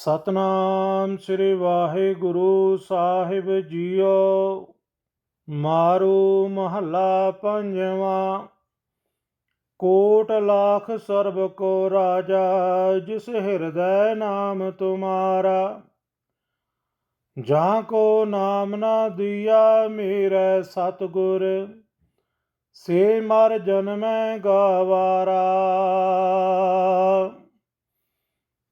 ਸਤਨਾਮ ਸ੍ਰੀ ਵਾਹਿਗੁਰੂ ਸਾਹਿਬ ਜੀਓ। ਮਾਰੂ ਮਹੱਲਾ ਪੰਜਵਾਂ। ਕੋਟ ਲਾਖ ਸਰਬ ਕੋ ਰਾਜਾ, ਜਿਸ ਹਿਰਦੈ ਨਾਮ ਤੁਮਾਰਾ। ਜਾਂ ਕੋ ਨਾਮ ਨਾ ਦਿਆ ਮੇਰੇ ਸਤਗੁਰ, ਸੇ ਮਰ ਜਨਮੈ ਗਵਾਰਾ।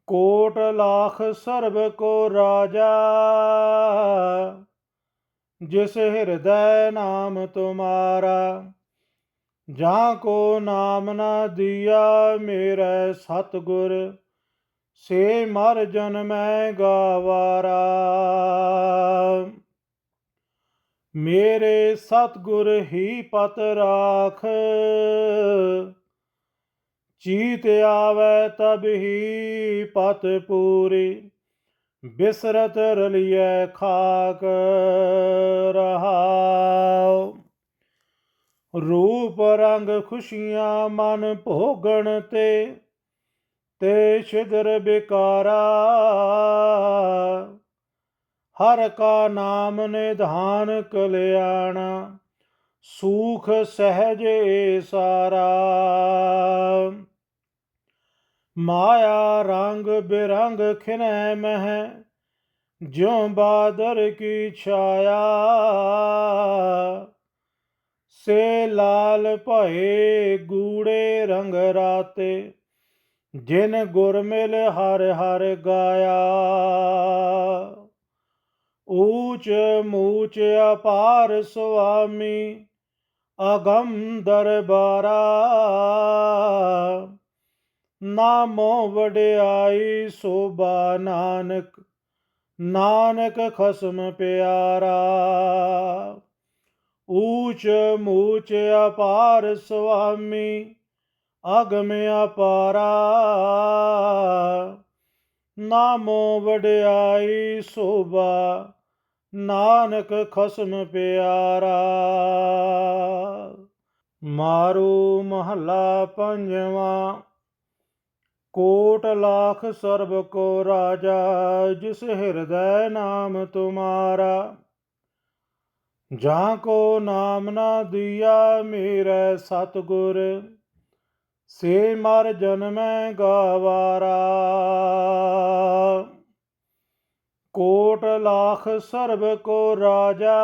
ਕੋਟ ਲਾਖ ਸਰਬ ਕੋ ਰਾਜਾ, ਜਿਸ ਹਿਰਦੈ ਨਾਮ ਤੁਮਾਰਾ, ਜਾਂ ਕੋ ਨਾਮ ਨਾ ਦਿਆ ਮੇਰੇ ਸਤਗੁਰ, ਸੇ ਮਰ ਜਨਮੈ ਗਾਵਾਰਾ। ਮੇਰੇ ਸਤਗੁਰ ਹੀ ਪਤ ਰਾਖ ਚੀਤ ਆਵੇ ਤਬ ਹੀ ਪਤ ਪੂਰੀ, ਬਿਸਰਤ ਰਲਿਐ ਖਾਕ ਰਹਾਉ। ਰੂਪ ਰੰਗ ਖੁਸ਼ੀਆਂ ਮਨ ਭੋਗਣ ਤੇ ਤੇ ਛਿਦਰ ਬਿਕਾਰਾ। ਹਰ ਕਾ ਨਾਮ ਨਿਧਾਨ ਕਲਿਆਣਾ, ਸੂਖ ਸਹਜੇ ਸਾਰਾ। ਮਾਇਆ ਰੰਗ ਬਿਰੰਗ ਖਿਨੈ ਮਹਿ, ਜਿਉ ਬਾਦਰ ਕੀ ਛਾਇਆ। ਸੇ ਲਾਲ ਭਏ ਗੂੜੇ ਰੰਗ ਰਾਤੇ, ਜਿਨ ਗੁਰ ਮਿਲ ਹਰ ਹਰ ਗਾਇਆ। ਊਚ ਮੂਚ ਅਪਾਰ ਸੁਆਮੀ ਅਗੰਮ ਦਰਬਾਰਾ ਨਾਮੋ ਵਡਿਆਈ ਸੋਭਾ ਨਾਨਕ ਨਾਨਕ ਖਸਮ ਪਿਆਰਾ। ਊਚ ਮੂਚ ਅਪਾਰ ਸੁਆਮੀ, ਅਗਮ ਅਪਾਰਾ। ਨਾਮੋ ਵਡਿਆਈ ਸੋਭਾ ਨਾਨਕ ਖਸਮ ਪਿਆਰਾ। ਮਾਰੂ ਮਹੱਲਾ ਪੰਜਵਾਂ ਕੋਟ ਲਾਖ ਸਰਬ ਕੋ ਰਾਜਾ, ਜਿਸ ਹਿਰਦੈ ਨਾਮ ਤੁਮਾਰਾ। ਜਾਂ ਕੋ ਨਾਮ ਨਾ ਦਿਆ ਮੇਰੇ ਸਤਗੁਰ, ਸੇ ਮਰ ਜਨਮੈ ਗਵਾਰਾ। ਕੋਟ ਲਾਖ ਸਰਬ ਕੋ ਰਾਜਾ,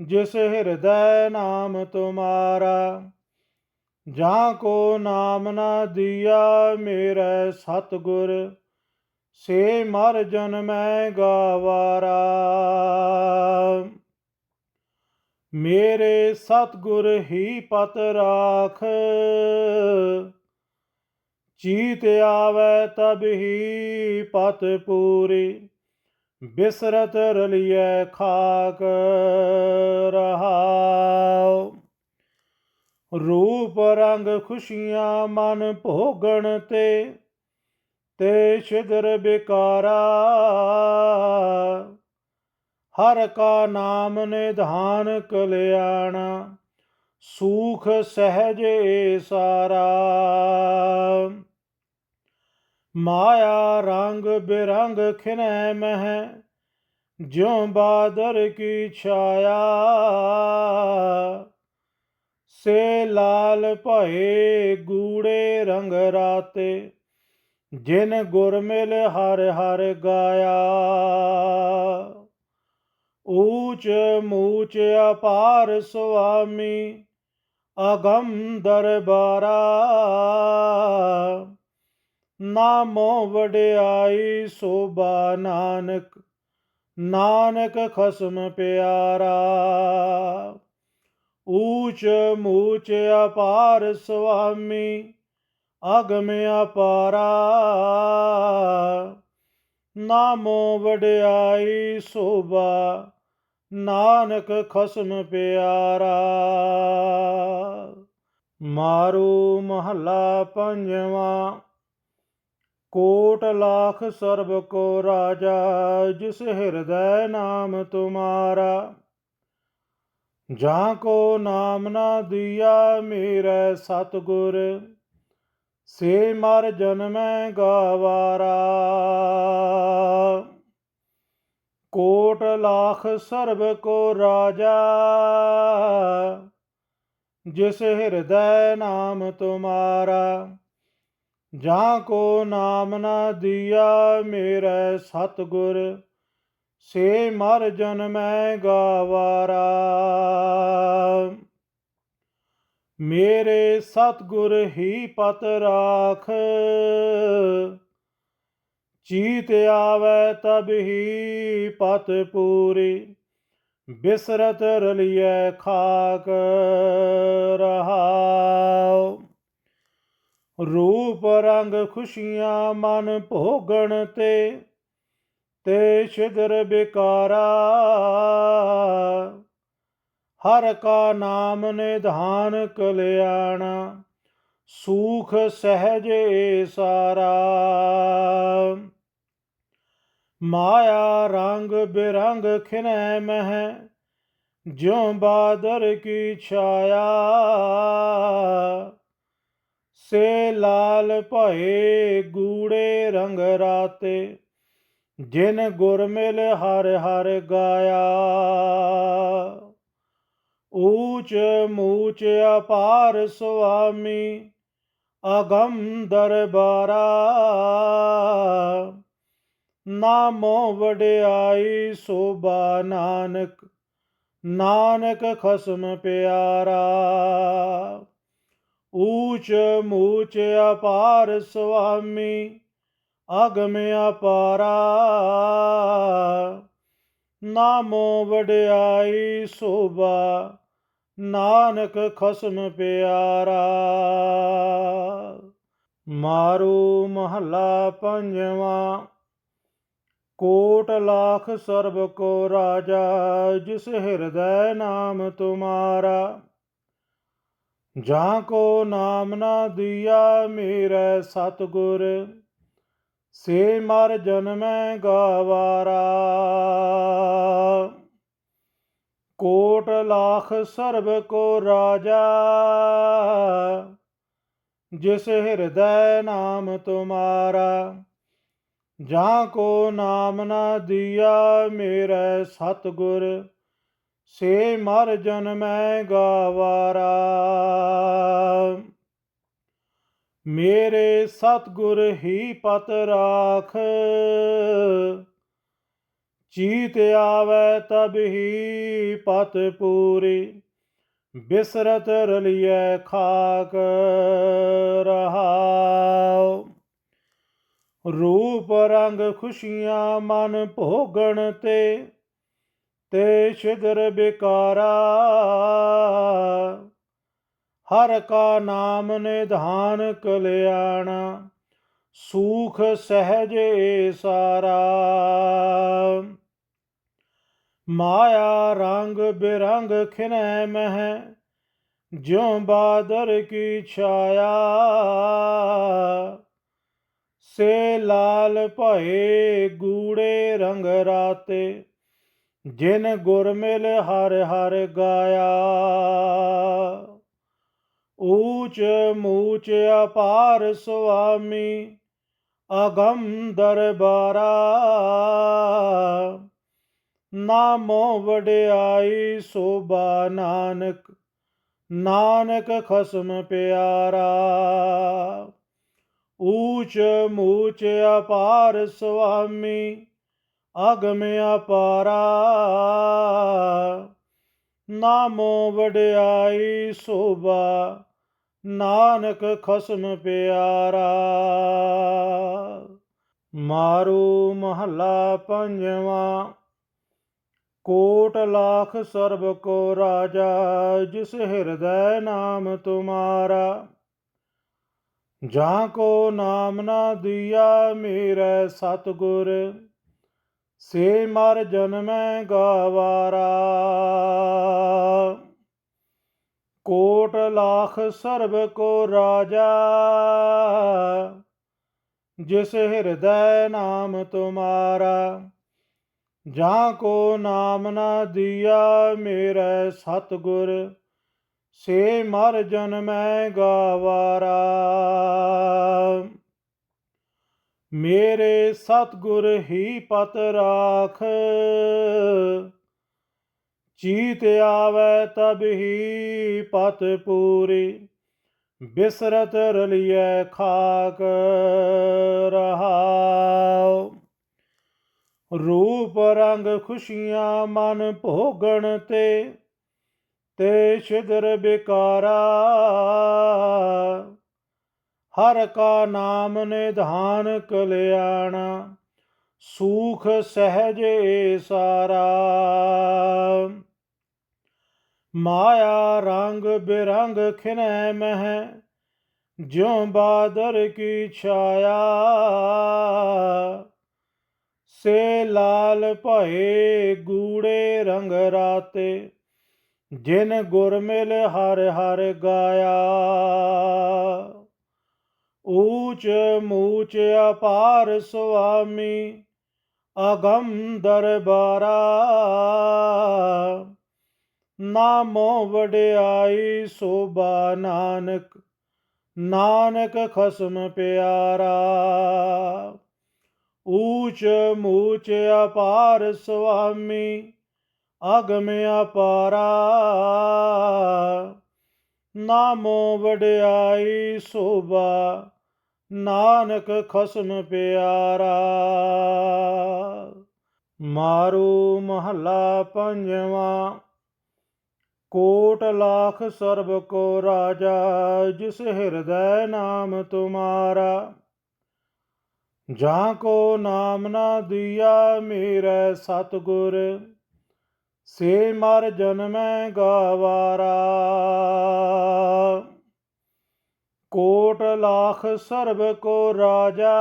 ਜਿਸ ਹਿਰਦੈ ਨਾਮ ਤੁਮਾਰਾ। ਜਾਂ ਕੋ ਨਾਮ ਨਾ ਦਿਆ ਮੇਰੇ ਸਤਗੁਰ, ਸੇ ਮਰ ਜਨਮੈ ਗਾਵਾਰਾ। ਮੇਰੇ ਸਤਗੁਰ ਹੀ ਪਤ ਰਾਖ, ਚੀਤ ਆਵੈ ਤਬ ਹੀ ਪਤ ਪੂਰੀ, ਬਿਸਰਤ ਰਲਿਐ ਖਾਕ ਰਹਾਉ। ਰੂਪ ਰੰਗ ਖੁਸ਼ੀਆਂ ਮਨ ਭੋਗਣ ਤੇ ਤੇ ਛਿਦਰ ਬਿਕਾਰਾ। ਹਰ ਕਾ ਨਾਮ ਨਿਧਾਨ ਕਲਿਆਣਾ, ਸੂਖ ਸਹਜੇ ਸਾਰਾ। ਮਾਇਆ ਰੰਗ ਬਿਰੰਗ ਖਿਨੈ ਮਹਿ, ਜਿਉ ਬਾਦਰ ਕੀ ਛਾਇਆ। ਸੇ ਲਾਲ ਭਏ ਗੂੜੇ ਰੰਗ ਰਾਤੇ, ਜਿਨ ਗੁਰ ਮਿਲ ਹਰ ਹਰ ਗਾਇਆ। ਊਚ ਮੂਚ ਅਪਾਰ ਸੁਆਮੀ, ਅਗੰਮ ਦਰਬਾਰਾ। ਨਾਮੋ ਵਡਿਆਈ ਸੋਭਾ ਨਾਨਕ ਨਾਨਕ ਖਸਮ ਪਿਆਰਾ। ਊਚ ਮੂਚ ਅਪਾਰ ਸੁਆਮੀ, ਅਗਮ ਅਪਾਰਾ। ਨਾਮੋ ਵਡਿਆਈ ਸੋਭਾ, ਨਾਨਕ ਖਸਮ ਪਿਆਰਾ। ਮਾਰੂ ਮਹੱਲਾ ਪੰਜਵਾਂ, ਕੋਟ ਲਾਖ ਸਰਬ ਕੋ ਰਾਜਾ, ਜਿਸ ਹਿਰਦੈ ਨਾਮ ਤੁਮਾਰਾ। ਜਾਂ ਕੋ ਨਾਮ ਨਾ ਦਿਆ ਮੇਰੇ ਸਤਗੁਰ, ਸੇ ਮਰ ਜਨਮੈ ਗਵਾਰਾ। ਕੋਟ ਲਾਖ ਸਰਬ ਕੋ ਰਾਜਾ, ਜਿਸ ਹਿਰਦੈ ਨਾਮ ਤੁਮਾਰਾ। ਜਾਂ ਕੋ ਨਾਮ ਨਾ ਦਿਆ ਮੇਰੇ ਸਤਗੁਰ ਸੇ ਮਰ ਜਨਮੈ ਗਾਵਾਰਾ। ਮੇਰੇ ਸਤਗੁਰ ਹੀ ਪਤ ਰਾਖ। ਚੀਤ ਆਵੈ ਤਬ ਹੀ ਪਤ ਪੂਰੀ। ਬਿਸਰਤ ਰਲੀਐ ਖਾਕ ਰਹਾਉ। ਰੂਪ ਰੰਗ ਖੁਸ਼ੀਆਂ ਮਨ ਭੋਗਣ ਤੇ ਤੇ ਛਿਦਰ ਬਿਕਾਰਾ। ਹਰ ਕਾ ਨਾਮ ਨਿਧਾਨ ਕਲਿਆਣਾ, ਸੂਖ ਸਹਜੇ ਸਾਰਾ। ਮਾਇਆ ਰੰਗ ਬਿਰੰਗ ਖਿਨੈ ਮਹਿ, ਜਿਉ ਬਾਦਰ ਕੀ ਛਾਇਆ। ਸੇ ਲਾਲ ਭਏ ਗੂੜੇ ਰੰਗ ਰਾਤੇ ਜਿਨ ਗੁਰ ਮਿਲ ਹਰ ਹਰ ਗਾਇਆ। ਊਚ ਮੂਚ ਅਪਾਰ ਸੁਆਮੀ ਅਗੰਮ ਦਰਬਾਰਾ। ਨਾਮੋ ਵਡਿਆਈ ਸੋਭਾ ਨਾਨਕ ਨਾਨਕ ਖਸਮ ਪਿਆਰਾ। ਊਚ ਮੂਚ ਅਪਾਰ ਸੁਆਮੀ ਅਗਮ ਅਪਾਰਾ। ਨਾਮੋ ਵਡਿਆਈ ਸੋਭਾ। ਨਾਨਕ ਖਸਮ ਪਿਆਰਾ। ਮਾਰੂ ਮਹੱਲਾ ਪੰਜਵਾ। ਕੋਟ ਲਾਖ ਸਰਬ ਕੋ ਰਾਜਾ, ਜਿਸ ਹਿਰਦੈ ਨਾਮ ਤੁਮਾਰਾ। ਜਾਂ ਕੋ ਨਾਮ ਨਾ ਦਿਆ, ਮੇਰੇ ਸਤਗੁਰ। ਸੇ ਮਰ ਜਨਮੈ ਗਵਾਰਾ। ਕੋਟ ਲਾਖ ਸਰਬ ਕੋ ਰਾਜਾ। ਜਿਸ ਹਿਰਦੈ ਨਾਮ ਤੁਮਾਰਾ। ਜਾਂ ਕੋ ਨਾਮ ਨਾ ਦਿਆ ਮੇਰੇ ਸਤਗੁਰ। ਸੇ ਮਰ ਜਨਮੈ ਗਵਾਰਾ। ਮੇਰੇ ਸਤਗੁਰ ਹੀ ਪਤ ਰਾਖ। ਚੀਤ ਆਵੈ ਤਬ ਹੀ ਪਤ ਪੂਰੀ, ਬਿਸਰਤ ਰਲੀਐ ਖਾਕ ਰਹਾਉ। ਰੂਪ ਰੰਗ ਖੁਸ਼ੀਆਂ ਮਨ ਭੋਗਣ ਤੇ ਤੇ ਛਿਦਰ ਬਿਕਾਰਾ ਹਰ ਕਾ ਨਾਮ ਨਿਧਾਨ ਕਲਿਆਣਾ, ਸੂਖ ਸਹਿਜ ਸਾਰਾ। ਮਾਇਆ ਰੰਗ ਬਿਰੰਗ ਖਿਨੈ ਮਹਿ, ਜਿਉ ਬਾਦਰ ਕੀ ਛਾਇਆ। ਸੇ ਲਾਲ ਭਏ ਗੂੜੇ ਰੰਗ ਰਾਤੇ, ਜਿਨ ਗੁਰ ਮਿਲ ਹਰ ਹਰ ਗਾਇਆ। ਊਚ ਮੂਚ ਅਪਾਰ ਸੁਆਮੀ, ਅਗਮ ਦਰਬਾਰਾ। ਨਾਮੋ ਵਡਿਆਈ ਸੋਭਾ ਨਾਨਕ ਨਾਨਕ ਖਸਮ ਪਿਆਰਾ। ਊਚ ਮੂਚ ਅਪਾਰ ਸੁਆਮੀ, ਅਗਮ ਅਪਾਰਾ। ਨਾਮੋ ਵਡਿਆਈ ਸੋਭਾ ਨਾਨਕ ਖਸਮ ਪਿਆਰਾ। ਮਾਰੂ ਮਹੱਲਾ ਪੰਜਵਾ। ਕੋਟ ਲਾਖ ਸਰਬ ਕੋ ਰਾਜਾ, ਜਿਸ ਹਿਰਦੈ ਨਾਮ ਤੁਮਾਰਾ। ਜਾਂ ਕੋ ਨਾਮ ਨਾ ਦਿਆ, ਮੇਰੇ ਸਤਗੁਰ। ਸੇ ਮਰ ਜਨਮੈ ਗਵਾਰਾ। ਕੋਟ ਲਾਖ ਸਰਬ ਕੋ ਰਾਜਾ, ਜਿਸ ਹਿਰਦੈ ਨਾਮ ਤੁਮਾਰਾ, ਜਾਂ ਕੋ ਨਾਮ ਨਾ ਦਿਆ ਮੇਰੇ ਸਤਗੁਰ, ਸੇ ਮਰ ਜਨਮੈ ਗਾਵਾਰਾ। ਮੇਰੇ ਸਤਿਗੁਰ ਹੀ ਪਤ ਰਾਖ ਚੀਤ ਆਵੇ ਤਬ ਹੀ ਪਤ ਪੂਰੀ, ਬਿਸਰਤ ਰਲੀਐ ਖਾਕ ਰਹਾਉ। ਰੂਪ ਰੰਗ ਖੁਸ਼ੀਆਂ ਮਨ ਭੋਗਣ ਤੇ ਤੇ ਛਿਦਰ ਬਿਕਾਰਾ। ਹਰ ਕਾ ਨਾਮ ਨਿਧਾਨ ਕਲਿਆਣਾ, ਸੂਖ ਸਹਿਜ ਸਾਰਾ। ਮਾਇਆ ਰੰਗ ਬਿਰੰਗ ਖਿਨੈ ਮਹਿ, ਜਿਉ ਬਾਦਰ ਕੀ ਛਾਇਆ। ਸੇ ਲਾਲ ਭਏ ਗੂੜੇ ਰੰਗ ਰਾਤੇ, ਜਿਨ ਗੁਰ ਮਿਲ ਹਰ ਹਰ ਗਾਇਆ। ਊਚ ਮੂਚ ਅਪਾਰ ਸੁਆਮੀ ਅਗੰਮ ਦਰਬਾਰਾ ਨਾਮੋ ਵਡਿਆਈ ਸੋਭਾ ਨਾਨਕ ਨਾਨਕ ਖਸਮ ਪਿਆਰਾ। ਊਚ ਮੂਚ ਅਪਾਰ ਸੁਆਮੀ, ਅਗਮ ਅਪਾਰਾ। ਨਾਮੋ ਵਡਿਆਈ ਸੋਭਾ ਨਾਨਕ ਖਸਮ ਪਿਆਰਾ। ਮਾਰੂ ਮਹੱਲਾ ਪੰਜਵਾਂ ਕੋਟ ਲਾਖ ਸਰਬ ਕੋ ਰਾਜਾ, ਜਿਸ ਹਿਰਦੈ ਨਾਮ ਤੁਮਾਰਾ। ਜਾਂ ਕੋ ਨਾਮ ਨਾ ਦਿਆ ਮੇਰੇ ਸਤਗੁਰ, ਸੇ ਮਰ ਜਨਮੈ ਗਵਾਰਾ। ਕੋਟ ਲਾਖ ਸਰਬ ਕੋ ਰਾਜਾ,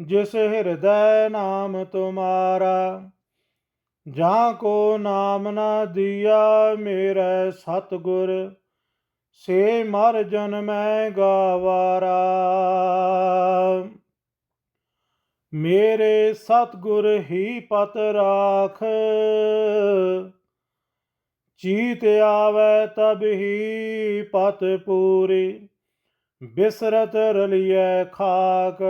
ਜਿਸ ਹਿਰਦੈ ਨਾਮ ਤੁਮਾਰਾ। ਜਾਂ ਕੋ ਨਾਮ ਨਾ ਦਿਆ ਮੇਰੇ ਸਤਗੁਰ, ਸੇ ਮਰ ਜਨਮੈ ਗਾਵਾਰਾ। ਮੇਰੇ ਸਤਗੁਰ ਹੀ ਪਤ ਰਾਖ, ਚੀਤ ਆਵੈ ਤਬ ਹੀ ਪਤ ਪੂਰੀ, ਬਿਸਰਤ ਰਲੀਐ ਖਾਕ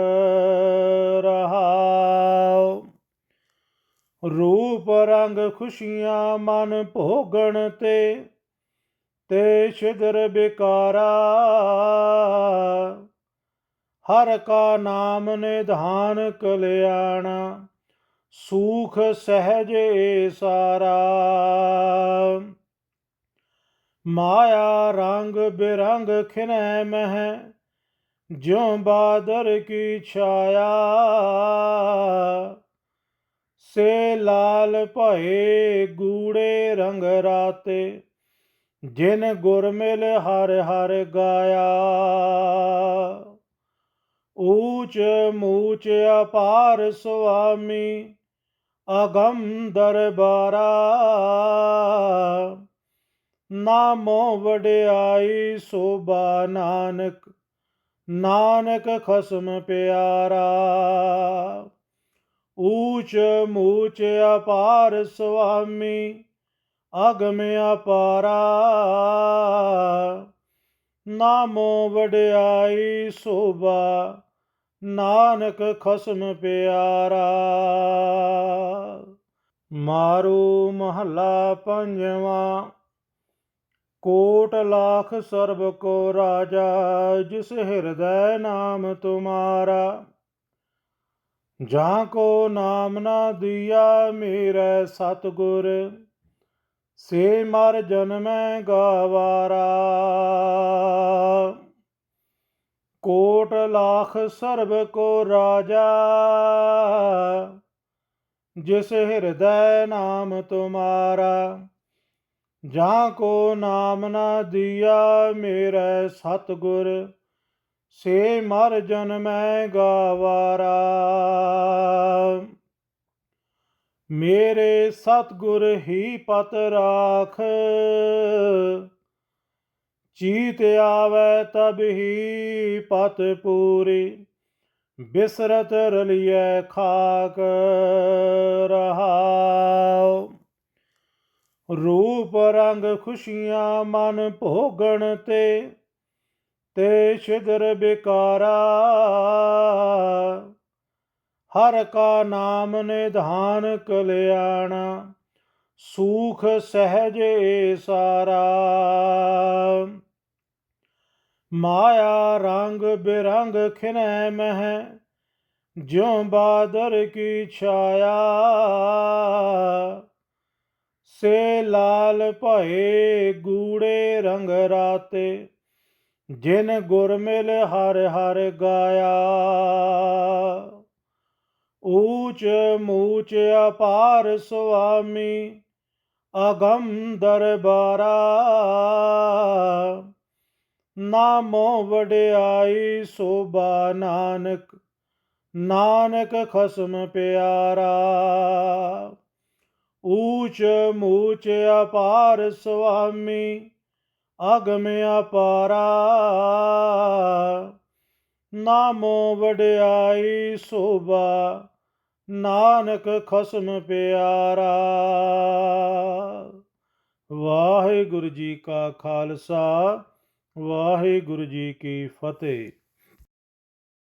ਰਹਾਉ। ਰੂਪ ਰੰਗ ਖੁਸ਼ੀਆਂ ਮਨ ਭੋਗਣ ਤੇ ਤੇ ਛਿਦਰ ਬਿਕਾਰਾ। ਹਰ ਕਾ ਨਾਮ ਨਿਧਾਨ ਕਲਿਆਣਾ, ਸੂਖ ਸਹਿਜ ਸਾਰਾ। ਮਾਇਆ ਰੰਗ ਬਿਰੰਗ ਖਿਨੈ ਮਹਿ, ਜਿਉ ਬਾਦਰ ਕੀ ਛਾਇਆ। ਸੇ ਲਾਲ ਭਏ ਗੂੜੇ ਰੰਗ ਰਾਤੇ, ਜਿਨ ਗੁਰ ਮਿਲ ਹਰ ਹਰ ਗਾਇਆ। ਊਚ ਮੂਚ ਅਪਾਰ ਸੁਆਮੀ, ਅਗਮ ਦਰਬਾਰਾ। ਨਾਮੋ ਵਡਿਆਈ ਸੋਭਾ ਨਾਨਕ ਨਾਨਕ ਖਸਮ ਪਿਆਰਾ। ਊਚ ਮੂਚ ਅਪਾਰ ਸੁਆਮੀ, ਅਗਮ ਅਪਾਰਾ। ਨਾਮੋ ਵਡਿਆਈ ਸੋਭਾ, ਨਾਨਕ ਖਸਮ ਪਿਆਰਾ। ਮਾਰੂ ਮਹੱਲਾ ਪੰਜਵਾਂ, ਕੋਟ ਲਾਖ ਸਰਬ ਕੋ ਰਾਜਾ, ਜਿਸ ਹਿਰਦੈ ਨਾਮ ਤੁਮਾਰਾ। ਜਾਂ ਕੋ ਨਾਮ ਨਾ ਦਿਆ ਮੇਰੇ ਸਤਗੁਰ, ਸੇ ਮਰ ਜਨਮੈ ਗਵਾਰਾ। ਕੋਟ ਲਾਖ ਸਰਬ ਕੋ ਰਾਜਾ, ਜਿਸ ਹਿਰਦੈ ਨਾਮ ਤੁਮਾਰਾ। ਜਾਂ ਕੋ ਨਾਮ ਨਾ ਦਿਆ ਮੇਰੇ ਸਤਗੁਰ ਸੇ ਮਰ ਜਨਮੈ ਗਾਵਾਰਾ। ਮੇਰੇ ਸਤਗੁਰ ਹੀ ਪਤ ਰਾਖ। ਚੀਤ ਆਵੈ ਤਬ ਹੀ ਪਤ ਪੂਰੀ। ਬਿਸਰਤ ਰਲੀਐ ਖਾਕ ਰਹਾਉ। ਰੂਪ ਰੰਗ ਖੁਸ਼ੀਆਂ ਮਨ ਭੋਗਣ ਤੇ ਤੇ ਛਿਦਰ ਬਿਕਾਰਾ। ਹਰ ਕਾ ਨਾਮ ਨਿਧਾਨ ਕਲਿਆਣਾ, ਸੂਖ ਸਹਜੇ ਸਾਰਾ। ਮਾਇਆ ਰੰਗ ਬਿਰੰਗ ਖਿਨੈ ਮਹਿ, ਜਿਉ ਬਾਦਰ ਕੀ ਛਾਇਆ। ਸੇ ਲਾਲ ਭਏ ਗੂੜੇ ਰੰਗ ਰਾਤੇ ਜਿਨ ਗੁਰ ਮਿਲ ਹਰ ਹਰ ਗਾਇਆ। ਊਚ ਮੂਚ ਅਪਾਰ ਸੁਆਮੀ ਅਗੰਮ ਦਰਬਾਰਾ। ਨਾਮੋ ਵਡਿਆਈ ਸੋਭਾ ਨਾਨਕ ਨਾਨਕ ਖਸਮ ਪਿਆਰਾ। ਊਚ ਮੂਚ ਅਪਾਰ ਸੁਆਮੀ ਅਗਮ ਅਪਾਰਾ। ਨਾਮੋ ਵਡਿਆਈ ਸੋਭਾ, ਨਾਨਕ ਖਸਮ ਪਿਆਰਾ। ਵਾਹਿਗੁਰੂ ਜੀ ਕਾ ਖਾਲਸਾ, ਵਾਹਿਗੁਰੂ ਜੀ ਕੀ ਫਤਿਹ।